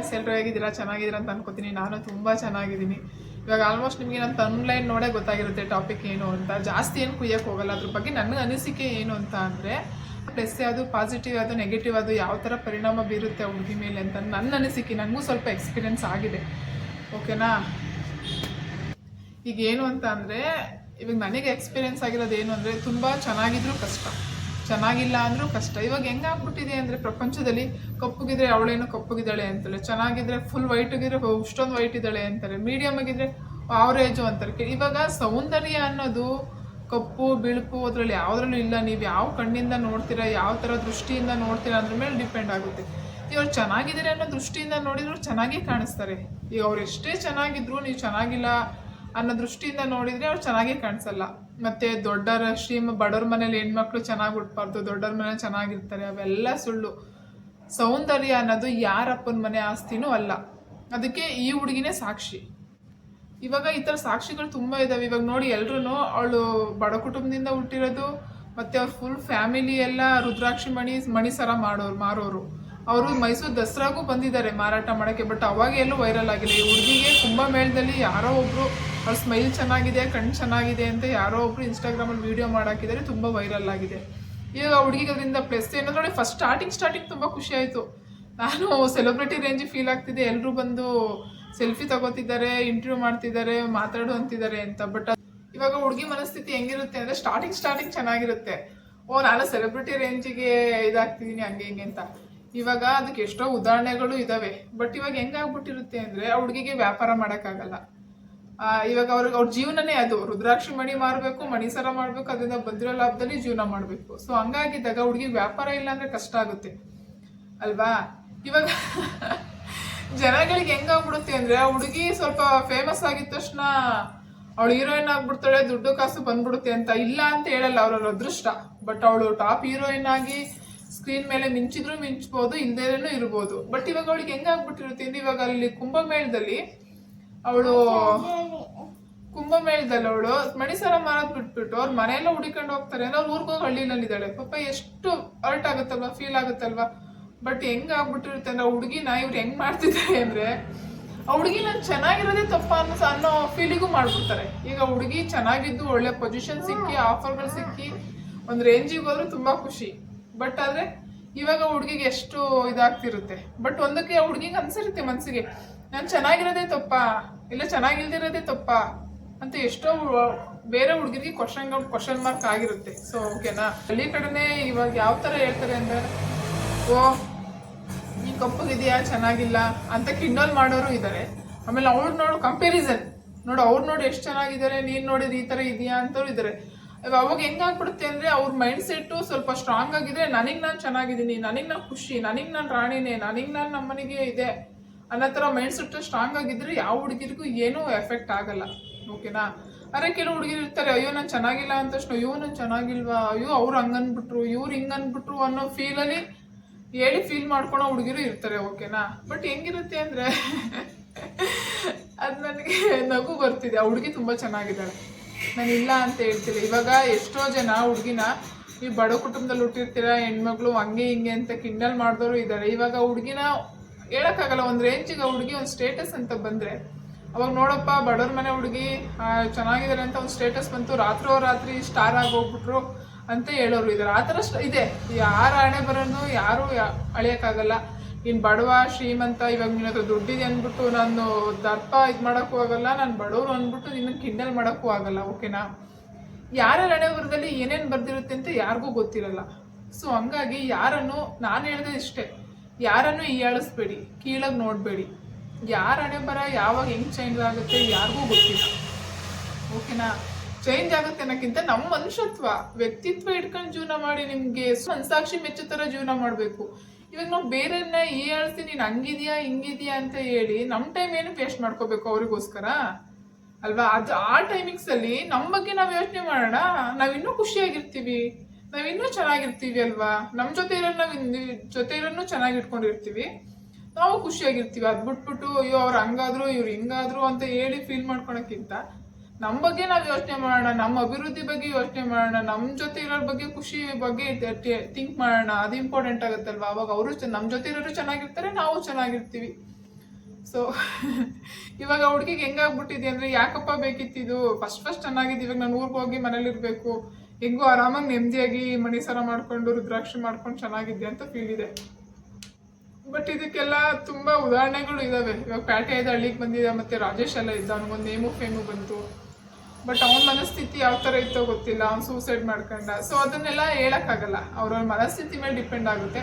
Friends ಎಲ್ಲರೂ ಹೇಗಿದ್ದೀರಾ? ಚೆನ್ನಾಗಿದ್ದೀರಾ ಅಂತ ಅನ್ಕೋತೀನಿ. ನಾನು ತುಂಬ ಚೆನ್ನಾಗಿದ್ದೀನಿ. ಇವಾಗ ಆಲ್ಮೋಸ್ಟ್ ನಿಮಗೆ ನನ್ನ ಆನ್ಲೈನ್ ನೋಡೇ ಗೊತ್ತಾಗಿರುತ್ತೆ ಟಾಪಿಕ್ ಏನು ಅಂತ. ಜಾಸ್ತಿ ಏನು ಕುಯ್ಯಕ್ಕೆ ಹೋಗಲ್ಲ. ಅದ್ರ ಬಗ್ಗೆ ನನ್ನ ಅನಿಸಿಕೆ ಏನು ಅಂತ ಅಂದರೆ ಪ್ಲಸ್ ಯಾವುದು ಪಾಸಿಟಿವ್ ಅದು ನೆಗೆಟಿವ್ ಅದು ಯಾವ ಥರ ಪರಿಣಾಮ ಬೀರುತ್ತೆ ಹುಡುಗಿ ಮೇಲೆ ಅಂತ ನನ್ನ ಅನಿಸಿಕೆ. ನನಗೂ ಸ್ವಲ್ಪ ಎಕ್ಸ್ಪೀರಿಯನ್ಸ್ ಆಗಿದೆ. ಓಕೆನಾ ಈಗ ಏನು ಅಂತ ಅಂದರೆ, ಇವಾಗ ನನಗೆ ಎಕ್ಸ್ಪೀರಿಯೆನ್ಸ್ ಆಗಿರೋದು ಏನು ಅಂದರೆ, ತುಂಬ ಚೆನ್ನಾಗಿದ್ರೂ ಕಷ್ಟ. ಚೆನ್ನಾಗಿಲ್ಲ ಅಂದರೂ ಕಷ್ಟ. ಇವಾಗ ಹೆಂಗಾಗ್ಬಿಟ್ಟಿದೆ ಅಂದರೆ ಪ್ರಪಂಚದಲ್ಲಿ ಕಪ್ಪುಗಿದ್ರೆ ಅವಳೇನು ಕಪ್ಪುಗಿದ್ದಾಳೆ ಅಂತಾರೆ ಚೆನ್ನಾಗಿದ್ರೆ ಫುಲ್ ವೈಟಿಗಿದ್ರೆ ಇಷ್ಟೊಂದು ವೈಟ್ ಇದ್ದಾಳೆ ಅಂತಾರೆ ಮೀಡಿಯಮ್ ಆಗಿದ್ರೆ ಆವ್ರೇಜು ಅಂತಾರೆ. ಇವಾಗ ಸೌಂದರ್ಯ ಅನ್ನೋದು ಕಪ್ಪು, ಬಿಳುಪು ಅದರಲ್ಲಿ ಯಾವುದ್ರಲ್ಲೂ ಇಲ್ಲ. ನೀವು ಯಾವ ಕಣ್ಣಿಂದ ನೋಡ್ತೀರಾ, ಯಾವ ಥರ ದೃಷ್ಟಿಯಿಂದ ನೋಡ್ತೀರಾ ಅದ್ರ ಮೇಲೆ ಡಿಪೆಂಡ್ ಆಗುತ್ತೆ. ಇವ್ರು ಚೆನ್ನಾಗಿದ್ದಾರೆ ಅನ್ನೋ ದೃಷ್ಟಿಯಿಂದ ನೋಡಿದ್ರು ಚೆನ್ನಾಗೇ ಕಾಣಿಸ್ತಾರೆ. ಈಗ ಅವ್ರು ಎಷ್ಟೇ ಚೆನ್ನಾಗಿದ್ರು, ನೀವು ಚೆನ್ನಾಗಿಲ್ಲ ಅನ್ನೋ ದೃಷ್ಟಿಯಿಂದ ನೋಡಿದ್ರೆ ಅವ್ರು ಚೆನ್ನಾಗೇ ಕಾಣಿಸಲ್ಲ. ಮತ್ತೆ ದೊಡ್ಡರ ಶ್ರೀಮ ಬಡವ್ರ ಮನೇಲಿ ಹೆಣ್ಮಕ್ಳು ಚೆನ್ನಾಗಿ ಹುಟ್ಬಾರ್ದು, ದೊಡ್ಡವ್ರ ಮನೇಲಿ ಚೆನ್ನಾಗಿರ್ತಾರೆ, ಅವೆಲ್ಲ ಸುಳ್ಳು. ಸೌಂದರ್ಯ ಅನ್ನೋದು ಯಾರಪ್ಪನ ಮನೆ ಆಸ್ತಿನೂ ಅಲ್ಲ. ಅದಕ್ಕೆ ಈ ಹುಡುಗಿನೇ ಸಾಕ್ಷಿ. ಇವಾಗ ಈ ಥರ ಸಾಕ್ಷಿಗಳು ತುಂಬ ಇದ್ದಾವೆ ಇವಾಗ ನೋಡಿ ಎಲ್ಲರೂ ಅವಳು ಬಡ ಕುಟುಂಬದಿಂದ ಹುಟ್ಟಿರೋದು, ಮತ್ತೆ ಅವ್ರ ಫುಲ್ ಫ್ಯಾಮಿಲಿ ಎಲ್ಲ ರುದ್ರಾಕ್ಷಿ ಮಣಿ, ಮಣಿಸರ ಮಾಡೋರು, ಮಾರೋರು. ಅವರು ಮೈಸೂರು ದಸರಾಗೂ ಬಂದಿದ್ದಾರೆ ಮಾರಾಟ ಮಾಡೋಕ್ಕೆ, ಬಟ್ ಅವಾಗ ಎಲ್ಲೂ ವೈರಲ್ ಆಗಿಲ್ಲ ಈ ಹುಡುಗಿಗೆ ಕುಂಭಮೇಳದಲ್ಲಿ ಯಾರೋ ಒಬ್ಬರು ಅವ್ರ ಸ್ಮೈಲ್ ಚೆನ್ನಾಗಿದೆ, ಕಣ್ಣು ಚೆನ್ನಾಗಿದೆ ಅಂತ ಯಾರೋ ಒಬ್ರು ಇನ್ಸ್ಟಾಗ್ರಾಮಲ್ಲಿ ವಿಡಿಯೋ ಮಾಡಾಕಿದ್ದಾರೆ, ತುಂಬ ವೈರಲ್ ಆಗಿದೆ. ಈಗ ಹುಡುಗಿಗೆ ಅದರಿಂದ ಪ್ಲಸ್ ಏನಂದ್ರೆ ಫಸ್ಟ್ ಸ್ಟಾರ್ಟಿಂಗ್ ಸ್ಟಾರ್ಟಿಂಗ್ ತುಂಬ ಖುಷಿ ಆಯಿತು. ನಾನು ಸೆಲೆಬ್ರಿಟಿ ರೇಂಜ್ ಫೀಲ್ ಆಗ್ತಿದೆ. ಎಲ್ಲರೂ ಬಂದು ಸೆಲ್ಫಿ ತಗೋತಿದ್ದಾರೆ ಇಂಟರ್ವ್ಯೂ ಮಾಡ್ತಿದ್ದಾರೆ ಮಾತಾಡು ಅಂತಿದ್ದಾರೆ ಅಂತ ಬಟ್ ಇವಾಗ ಹುಡುಗಿ ಮನಸ್ಥಿತಿ ಹೆಂಗಿರುತ್ತೆ ಅಂದ್ರೆ ಸ್ಟಾರ್ಟಿಂಗ್ ಸ್ಟಾರ್ಟಿಂಗ್ ಚೆನ್ನಾಗಿರುತ್ತೆ. ಓ, ನಾನು ಸೆಲೆಬ್ರಿಟಿ ರೇಂಜಿಗೆ ಇದಾಗ್ತಿದ್ದೀನಿ ಹಂಗೆ, ಹಿಂಗೆ ಅಂತ. ಇವಾಗ ಅದಕ್ಕೆ ಎಷ್ಟೋ ಉದಾಹರಣೆಗಳು ಇದ್ದಾವೆ ಬಟ್ ಇವಾಗ ಹೆಂಗಾಗ್ಬಿಟ್ಟಿರುತ್ತೆ ಅಂದ್ರೆ ಆ ಹುಡುಗಿಗೆ ವ್ಯಾಪಾರ ಮಾಡೋಕ್ಕಾಗಲ್ಲ. ಇವಾಗ ಅವ್ರಿಗೆ ಅವ್ರ ಜೀವನನೇ ಅದು. ರುದ್ರಾಕ್ಷಿ ಮಣಿ ಮಾರಬೇಕು ಮಣಿಸರ ಮಾಡಬೇಕು, ಅದರಿಂದ ಬಂದಿರೋ ಲಾಭದಲ್ಲಿ ಜೀವನ ಮಾಡಬೇಕು. ಸೊ ಹಂಗಾಗಿದ್ದಾಗ ಹುಡುಗಿ ವ್ಯಾಪಾರ ಇಲ್ಲ ಅಂದರೆ ಕಷ್ಟ ಆಗುತ್ತೆ. ಅಲ್ವಾ? ಇವಾಗ ಜನಗಳಿಗೆ ಹೆಂಗಾಗ್ಬಿಡುತ್ತೆ ಅಂದ್ರೆ ಆ ಹುಡುಗಿ ಸ್ವಲ್ಪ ಫೇಮಸ್ ಆಗಿದ ತಕ್ಷಣ ಅವಳು ಹೀರೋಯಿನ್ ಆಗ್ಬಿಡ್ತಾಳೆ, ದುಡ್ಡು ಕಾಸು ಬಂದ್ಬಿಡುತ್ತೆ ಅಂತ ಇಲ್ಲ ಅಂತ ಹೇಳಲ್ಲ. ಅವ್ರ ಅದೃಷ್ಟ. ಬಟ್ ಅವಳು ಟಾಪ್ ಹೀರೋಯಿನ್ ಆಗಿ ಸ್ಕ್ರೀನ್ ಮೇಲೆ ಮಿಂಚಿದ್ರು ಮಿಂಚ್ಬೋದು ಇಲ್ದೇನೂ ಇರ್ಬೋದು. ಬಟ್ ಇವಾಗ ಅವಳಿಗೆ ಹೆಂಗಾಗ್ಬಿಟ್ಟಿರುತ್ತೆ ಅಂದ್ರೆ ಇವಾಗ ಅಲ್ಲಿ ಕುಂಭಮೇಳದಲ್ಲಿ ಅವಳು ಕುಂಭಮೇಳದಲ್ಲಿ ಅವಳು ಮಣಿಸರ ಮಾರೋದ್ ಬಿಟ್ಬಿಟ್ಟು ಅವ್ರ ಮನೆಯೆಲ್ಲ ಹುಡಿಕೊಂಡು ಹೋಗ್ತಾರೆ ಅಂದ್ರೆ ಅವ್ರ ಊರ್ಗೋಗಿ ಹಳ್ಳಿನಲ್ಲಿದ್ದಾಳೆ ಪಾಪ ಎಷ್ಟು ಅರ್ಟ್ ಆಗುತ್ತಲ್ವಾ ಫೀಲ್ ಆಗುತ್ತಲ್ವಾ? ಬಟ್ ಹೆಂಗ್ ಆಗ್ಬಿಟ್ಟಿರುತ್ತೆ ಅಂದ್ರೆ ಹುಡುಗಿನ ಇವ್ರು ಹೆಂಗ್ ಮಾಡ್ತಿದ್ದಾರೆ ಅಂದ್ರೆ ಆ ಹುಡುಗಿ ನಾನು ಚೆನ್ನಾಗಿರೋದೇ ತಪ್ಪ ಅನ್ನೋ ಅನ್ನೋ ಫೀಲಿಗೂ ಮಾಡ್ಬಿಡ್ತಾರೆ. ಈಗ ಹುಡುಗಿ ಚೆನ್ನಾಗಿದ್ದು ಒಳ್ಳೆ ಪೊಸಿಷನ್ ಸಿಕ್ಕಿ ಆಫರ್ಗಳು ಸಿಕ್ಕಿ, ಒಂದು ರೇಂಜಿಗೆ ಹೋದ್ರೆ ತುಂಬಾ ಖುಷಿ. ಬಟ್ ಆದರೆ, ಇವಾಗ ಹುಡುಗಿಗೆ ಎಷ್ಟು ಇದಾಗ್ತಿರುತ್ತೆ. ಬಟ್ ಒಂದಕ್ಕೆ ಹುಡುಗಿಗೆ ಅನಿಸಿರುತ್ತೆ ಮನಸ್ಸಿಗೆ ನಾನು ಚೆನ್ನಾಗಿರೋದೇ ತಪ್ಪ? ಇಲ್ಲ ಚೆನ್ನಾಗಿಲ್ದಿರೋದೇ ತಪ್ಪ? ಅಂತ ಎಷ್ಟೋ ಬೇರೆ ಹುಡುಗಿರಿಗೆ ಕ್ವಶನ್ ಕ್ವಶನ್ ಮಾರ್ಕ್ ಆಗಿರುತ್ತೆ. ಸೊ ಓಕೆನಾ ಹಳ್ಳಿ ಕಡೆನೇ ಇವಾಗ ಯಾವ ಥರ ಹೇಳ್ತಾರೆ ಅಂದರೆ, ಓ, ನೀ ಕಪ್ಪಗಿದೆಯಾ? ಚೆನ್ನಾಗಿಲ್ಲ? ಅಂತ ಕಿಂಡಲ್ ಮಾಡೋರು ಇದ್ದಾರೆ ಆಮೇಲೆ ಅವ್ರು ನೋಡು ಕಂಪ್ಯಾರಿಸನ್ ನೋಡು, ಅವ್ರು ನೋಡಿ ಎಷ್ಟು ಚೆನ್ನಾಗಿದ್ದಾರೆ? ನೀನು ನೋಡಿದ್ರೆ ಈ ಥರ ಇದೆಯಾ? ಅಂತವ್ರು ಇದ್ದಾರೆ ಅವಾಗ ಹೆಂಗಾಗ್ಬಿಡುತ್ತೆ ಅಂದರೆ ಅವ್ರ ಮೈಂಡ್ ಸೆಟ್ ಸ್ವಲ್ಪ ಸ್ಟ್ರಾಂಗ್ ಆಗಿದ್ರೆ ನನಗೆ ನಾನು ಚೆನ್ನಾಗಿದ್ದೀನಿ, ನನಗೆ ನಾನು ಖುಷಿ, ನನಗೆ ನಾನು ರಾಣಿನೇ, ನನಗೆ ನಾನು ನಮ್ಮನೆಗೆ ಇದೆ ಅನ್ನೋ ಥರ ಮೈಂಡ್ ಸೆಟ್ ಸ್ಟ್ರಾಂಗ್ ಆಗಿದ್ರೆ ಯಾವ ಹುಡುಗಿರಿಗೂ ಏನೂ ಎಫೆಕ್ಟ್ ಆಗಲ್ಲ. ಓಕೆನಾ ಅರೆ ಕೆಲವು ಹುಡುಗಿರು ಇರ್ತಾರೆ, ಅಯ್ಯೋ, ನಾನು ಚೆನ್ನಾಗಿಲ್ಲ ಅಂತ ತಕ್ಷಣ, ಅಯ್ಯೋ, ನಾನು ಚೆನ್ನಾಗಿಲ್ವಾ? ಅಯ್ಯೋ, ಅವ್ರು ಹಂಗನ್ಬಿಟ್ರು, ಇವ್ರು ಹಿಂಗನ್ಬಿಟ್ರು ಅನ್ನೋ ಫೀಲಲ್ಲಿ ಹೇಳಿ ಫೀಲ್ ಮಾಡ್ಕೊಳೋ ಹುಡುಗಿರು ಇರ್ತಾರೆ ಓಕೆನಾ ಬಟ್ ಹೆಂಗಿರುತ್ತೆ ಅಂದ್ರೆ ಅದು ನನಗೆ ನಗು ಬರ್ತಿದೆ. ಆ ಹುಡುಗಿ ತುಂಬ ಚೆನ್ನಾಗಿದ್ದಾಳೆ. ನಾನು ಇಲ್ಲ ಅಂತ ಹೇಳ್ತಿಲ್ಲ. ಇವಾಗ ಎಷ್ಟೋ ಜನ ಹುಡುಗಿನ ನೀವು ಬಡ ಕುಟುಂಬದಲ್ಲಿ ಹುಟ್ಟಿರ್ತೀರ, ಹೆಣ್ಮಗಳು ಹಂಗೆ ಹಿಂಗೆ ಅಂತ ಕಿಂಡಲ್ ಮಾಡಿದವರು ಇದ್ದಾರೆ. ಇವಾಗ ಹುಡುಗಿನ ಹೇಳೋಕ್ಕಾಗಲ್ಲ, ಒಂದು ರೇಂಜಿಗೆ ಹುಡುಗಿ ಒಂದು ಸ್ಟೇಟಸ್ ಅಂತ ಬಂದರೆ. ಅವಾಗ ನೋಡಪ್ಪ, ಬಡವ್ರ ಮನೆ ಹುಡುಗಿ ಚೆನ್ನಾಗಿದ್ದಾರೆ ಅಂತ ಒಂದು ಸ್ಟೇಟಸ್ ಬಂತು, ರಾತ್ರೋ ರಾತ್ರಿ ಸ್ಟಾರ್ ಆಗಿ ಹೋಗ್ಬಿಟ್ರು ಅಂತ ಹೇಳೋರು ಇದ್ದಾರೆ. ಆ ಥರ ಇದೆ. ಯಾರು ಹಣೆ ಬರೋನು ಯಾರು ಅಳಿಯಕ್ಕಾಗಲ್ಲ. ಇನ್ ಬಡವ ಶ್ರೀಮಂತ, ಇವಾಗ ನಿನ್ನ ಹತ್ರ ದುಡ್ಡಿದೆ ಅಂದ್ಬಿಟ್ಟು ನಾನು ದರ್ಪ ಇದು ಮಾಡೋಕ್ಕೂ ಆಗಲ್ಲ, ನಾನು ಬಡವರು ಅಂದ್ಬಿಟ್ಟು ನಿನ್ನ ಕಿಂಡಲ್ ಮಾಡೋಕ್ಕೂ ಆಗಲ್ಲ ಓಕೆನಾ ಯಾರ ಹಣೆ ಬರದಲ್ಲಿ ಏನೇನು ಬರ್ದಿರುತ್ತೆ ಅಂತ ಯಾರಿಗೂ ಗೊತ್ತಿರಲ್ಲ. ಸೊ ಹಂಗಾಗಿ ಯಾರನ್ನು, ನಾನು ಹೇಳಿದೆ ಇಷ್ಟೇ, ಯಾರನ್ನು ಹೀಯಾಳಿಸ್ಬೇಡಿ ಕೀಳಾಗಿ ನೋಡಬೇಡಿ. ಯಾರ ಹಣೆ ಬರ ಯಾವಾಗ ಹೆಂಗ್ ಚೇಂಜ್ ಆಗುತ್ತೆ ಯಾರಿಗೂ ಗೊತ್ತಿಲ್ಲ. ಓಕೆನಾ ಚೇಂಜ್ ಆಗುತ್ತೆ ಅನ್ನೋಕ್ಕಿಂತ ನಮ್ಮ ಮನುಷ್ಯತ್ವ, ವ್ಯಕ್ತಿತ್ವ ಇಟ್ಕೊಂಡು ಜೀವನ ಮಾಡಿ ನಿಮಗೆ ಮನಸಾಕ್ಷಿ ಮೆಚ್ಚು ಥರ ಜೀವನ ಮಾಡಬೇಕು. ಇವಾಗ ನಾವು ಬೇರೆಯನ್ನ ಹೇಳ್ತೀನಿ, ನೀನು ಹಂಗಿದ್ಯಾ, ಹಿಂಗಿದ್ಯಾ ಅಂತ ಹೇಳಿ ನಮ್ಮ ಟೈಮ್ ಏನು ವೇಸ್ಟ್ ಮಾಡ್ಕೋಬೇಕು ಅವ್ರಿಗೋಸ್ಕರ? ಅಲ್ವಾ? ಅದು ಆ ಟೈಮಿಂಗ್ಸ್ ಅಲ್ಲಿ ನಮ್ಮ ಬಗ್ಗೆ ನಾವು ಯೋಚನೆ ಮಾಡೋಣ. ನಾವಿನ್ನೂ ಖುಷಿಯಾಗಿರ್ತೀವಿ. ನಾವಿನ್ನೂ ಚೆನ್ನಾಗಿರ್ತೀವಿ ಅಲ್ವಾ? ನಮ್ಮ ಜೊತೆ ಇರೋ ನಾವು ಜೊತೆ ಇರೋನು ಚೆನ್ನಾಗಿ ಇಟ್ಕೊಂಡಿರ್ತೀವಿ. ನಾವು ಖುಷಿಯಾಗಿರ್ತೀವಿ. ಅದು ಬಿಟ್ಬಿಟ್ಟು, ಅಯ್ಯೋ, ಅವ್ರು ಹಂಗಾದ್ರು, ಇವ್ರು ಹಿಂಗಾದ್ರು ಅಂತ ಹೇಳಿ ಫೀಲ್ ಮಾಡ್ಕೊಳಕ್ಕಿಂತ ನಮ್ಮ ಬಗ್ಗೆ ನಾವು ಯೋಚನೆ ಮಾಡೋಣ ನಮ್ಮ ಅಭಿವೃದ್ಧಿ ಬಗ್ಗೆ ಯೋಚನೆ ಮಾಡೋಣ ನಮ್ಮ ಜೊತೆ ಇರೋರ ಬಗ್ಗೆ ಖುಷಿ ಬಗ್ಗೆ ಥಿಂಕ್ ಮಾಡೋಣ, ಅದು ಇಂಪಾರ್ಟೆಂಟ್ ಆಗುತ್ತಲ್ವ? ಅವಾಗ ಅವರು ನಮ್ಮ ಜೊತೆ ಇರೋರು ಚೆನ್ನಾಗಿರ್ತಾರೆ, ನಾವು ಚೆನ್ನಾಗಿರ್ತೀವಿ. ಸೊ ಇವಾಗ ಹುಡುಗಿಗೆ ಹೆಂಗಾಗ್ಬಿಟ್ಟಿದೆ ಅಂದ್ರೆ ಯಾಕಪ್ಪ ಬೇಕಿತ್ತಿದು? ಫಸ್ಟ್ ಫಸ್ಟ್ ಚೆನ್ನಾಗಿದೆ ಇವಾಗ ನಾನು ಊರಿಗೆ ಹೋಗಿ ಮನೇಲಿರಬೇಕು. ಹೆಂಗೋ ಆರಾಮಾಗಿ ನೆಮ್ಮದಿಯಾಗಿ ಮಣಿಸರ ಮಾಡ್ಕೊಂಡು, ರುದ್ರಾಕ್ಷಿ ಮಾಡ್ಕೊಂಡು ಚೆನ್ನಾಗಿದೆ ಅಂತ ಫೀಲ್ ಇದೆ. ಬಟ್ ಇದಕ್ಕೆಲ್ಲ ತುಂಬಾ ಉದಾಹರಣೆಗಳು ಇದಾವೆ. ಇವಾಗ ಇದೆ ಹಳ್ಳಿಗೆ ಬಂದಿದೆ, ಮತ್ತೆ ರಾಜೇಶ್ ಎಲ್ಲ ಇದ್ದ ಅವನಿಗೊಂದು ನೇಮು ಫೇಮು ಬಂತು. ಬಟ್ ಅವನ ಮನಸ್ಥಿತಿ ಯಾವ ಥರ ಇತ್ತೋ ಗೊತ್ತಿಲ್ಲ. ಅವ್ನು ಸೂಸೈಡ್ ಮಾಡ್ಕೊಂಡ. ಸೊ ಅದನ್ನೆಲ್ಲ ಹೇಳೋಕ್ಕಾಗಲ್ಲ. ಅವ್ರವ್ರ ಮನಸ್ಥಿತಿ ಮೇಲೆ ಡಿಪೆಂಡ್ ಆಗುತ್ತೆ.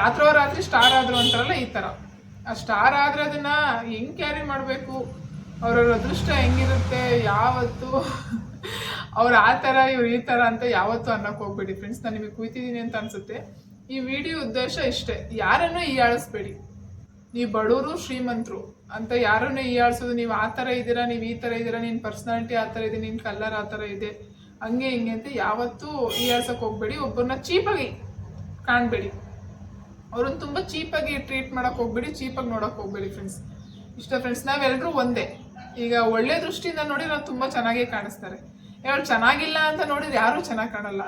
ರಾತ್ರೋ ರಾತ್ರಿ ಸ್ಟಾರ್ ಆದ್ರು ಅಂತಾರಲ್ಲ ಈ ಥರ ಆ ಸ್ಟಾರ್ ಆದ್ರೆ ಅದನ್ನ ಹೆಂಗ್ ಕ್ಯಾರಿ ಮಾಡಬೇಕು? ಅವ್ರವ್ರ ಅದೃಷ್ಟ ಹೆಂಗಿರುತ್ತೆ? ಯಾವತ್ತು? ಅವ್ರು ಆ ಥರ ಇವ್ರು ಈ ಥರ ಅಂತ ಯಾವತ್ತು ಅನ್ನಕ್ಕೆ ಹೋಗ್ಬೇಡಿ. ಫ್ರೆಂಡ್ಸ್ ನಾನು ನಿಮಗೆ ಕುಯ್ತಿದ್ದೀನಿ ಅಂತ ಅನ್ಸುತ್ತೆ. ಈ ವಿಡಿಯೋ ಉದ್ದೇಶ ಇಷ್ಟೇ. ಯಾರನ್ನೂ ಹೀಯಾಳಿಸ್ಬೇಡಿ. ನೀವು ಬಡವರು ಶ್ರೀಮಂತರು ಅಂತ ಯಾರನ್ನು ಹೀಯಾಳ್ಸೋದು? ನೀವು ಆ ಥರ ಇದ್ದೀರಾ? ನೀವು ಈ ಥರ ಇದ್ದೀರಾ? ನಿನ್ನ ಪರ್ಸ್ನಾಲಿಟಿ ಆ ಥರ ಇದೆ, ನಿನ್ನ ಕಲರ್ ಆ ಥರ ಇದೆ. ಹಂಗೆ ಹಿಂಗೆ ಅಂತ ಯಾವತ್ತೂ ಹೀಯಾಳ್ಸಕ್ಕೆ ಹೋಗ್ಬೇಡಿ. ಒಬ್ಬರನ್ನ ಚೀಪಾಗಿ ಕಾಣಬೇಡಿ. ಅವ್ರನ್ನ ತುಂಬ ಚೀಪಾಗಿ ಟ್ರೀಟ್ ಮಾಡೋಕೆ ಹೋಗ್ಬೇಡಿ ಚೀಪಾಗಿ ನೋಡೋಕೆ ಹೋಗ್ಬೇಡಿ ಫ್ರೆಂಡ್ಸ್ ಇಷ್ಟ ಫ್ರೆಂಡ್ಸ್ ನಾವೆಲ್ಲರೂ ಒಂದೇ. ಈಗ ಒಳ್ಳೆ ದೃಷ್ಟಿಯಿಂದ ನೋಡಿ ನಾವು ತುಂಬ ಚೆನ್ನಾಗೇ ಕಾಣಿಸ್ತಾರೆ. ಯಾರು ಚೆನ್ನಾಗಿಲ್ಲ ಅಂತ ನೋಡಿದ್ರೆ ಯಾರೂ ಚೆನ್ನಾಗಿ ಕಾಣಲ್ಲ.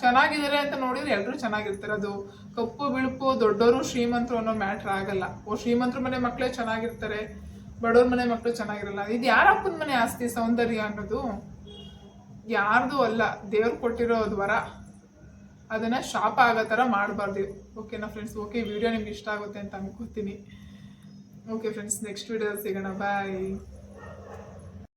ಚೆನ್ನಾಗಿದ್ದಾರೆ ಅಂತ ನೋಡಿದ್ರೆ ಎಲ್ಲರೂ ಚೆನ್ನಾಗಿರ್ತಾರೆ. ಅದು ಕಪ್ಪು, ಬಿಳುಪು ದೊಡ್ಡವರು ಶ್ರೀಮಂತರು ಅನ್ನೋ ಮ್ಯಾಟ್ರ್ ಆಗಲ್ಲ. ಓ, ಶ್ರೀಮಂತರ ಮನೆ ಮಕ್ಕಳೇ ಚೆನ್ನಾಗಿರ್ತಾರೆ, ಬಡವ್ರ ಮನೆ ಮಕ್ಕಳು ಚೆನ್ನಾಗಿರಲ್ಲ. ಇದು ಯಾರಪ್ಪನ ಮನೆ ಆಸ್ತಿ, ಸೌಂದರ್ಯ ಅನ್ನೋದು? ಯಾರ್ದು ಅಲ್ಲ. ದೇವ್ರು ಕೊಟ್ಟಿರೋ ಅದು ವರ. ಅದನ್ನ ಶಾಪ ಆಗೋ ಥರ ಮಾಡಬಾರ್ದು. ಓಕೆನಾ ಫ್ರೆಂಡ್ಸ್ ಓಕೆ ವಿಡಿಯೋ ನಿಮ್ಗೆ ಇಷ್ಟ ಆಗುತ್ತೆ ಅಂತ ಅನ್ಕೋತೀನಿ. ಓಕೆ ಫ್ರೆಂಡ್ಸ್ ನೆಕ್ಸ್ಟ್ ವಿಡಿಯೋ ಸಿಗೋಣ. ಬಾಯ್